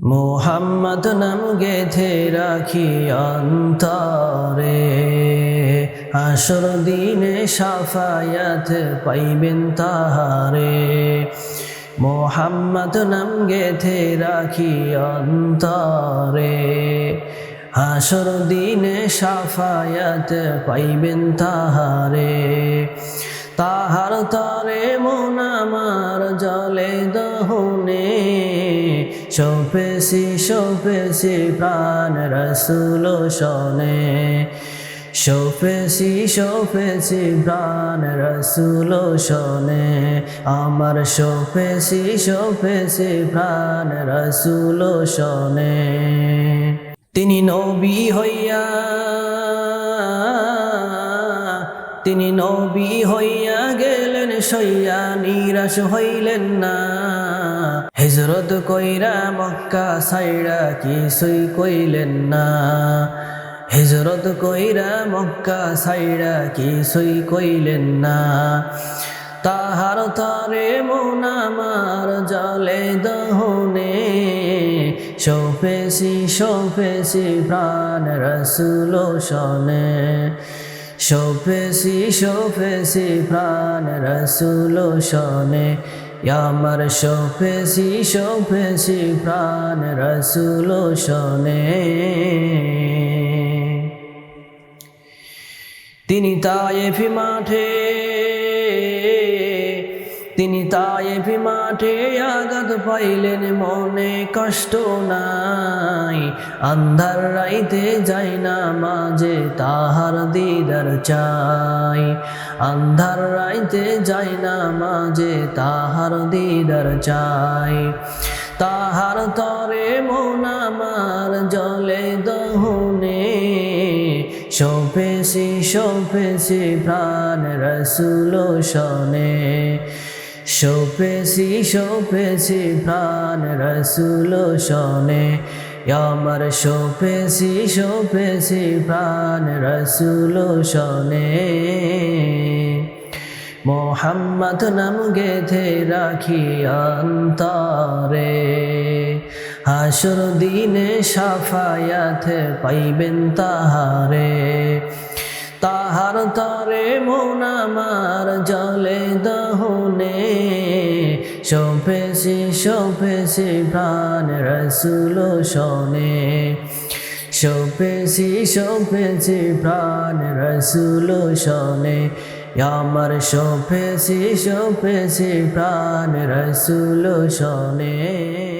মোহাম্মদ নাম গেথে রাখি অন্তরে। আসর দিনে সাফায়াত পাইবেন তাহারে। মোহাম্মদ নাম গেথে রাখি অন্তরে। হাসর দিনে সাফায়াত পাইবেন তাহারে। তাহার তরে সপেছি সপেছি প্রাণ রসুল শনে। সপেছি সপেছি প্রাণ রসুল শনে। আমার সপেছি সপেছি প্রাণ রসুল শনে। তিনি নবী হইয়া তিনি নবী হইয়া গেলেন, সইয়া নিরাশ হইলেন না। হিজরত কইরা মক্কা সাইরা কিছুই কইলেন না। হিজরত কইরা মক্কা সাইরা কিছুই কইলেন না। তাহার তরে মন আমার জলে দহনে, সপেছি সপেছি প্রাণ রসুল শনে। সপেছি সপেছি প্রাণ রসুল শনে। আমার সপেছি সপেছি প্রাণ রসুল শনে। তিনি তায়েফি মাঠে তিনি তায়েফি মাঠে আঘাত পাইলেন, মনে কষ্ট নাই। আন্ধার রাইতে যাই না মাঝে তাহার দিদার চাই। আন্ধার রাইতে যাই না মাঝে তাহার দিদার চাই। তাহার তরে মন আমার জলে দহনে। সপেছি সপেছি প্রাণ রসুল শনে। সপেছি সপেছি প্রাণ রসুল শনে। আমার সপেছি সপেছি প্রাণ রসুল শনে। মোহাম্মদ নাম গেথে রাখি অন্তরে। হাসর দিনে সাফায়াত পাইবেন তাহারে। তাহার তরে মন জলে সপেছি সপেছি প্রাণ রসুল শোনে। সপেছি সপেছি প্রাণ রসুল শোনে। আমার সপেছি সপেছি প্রাণ রসুল শনে।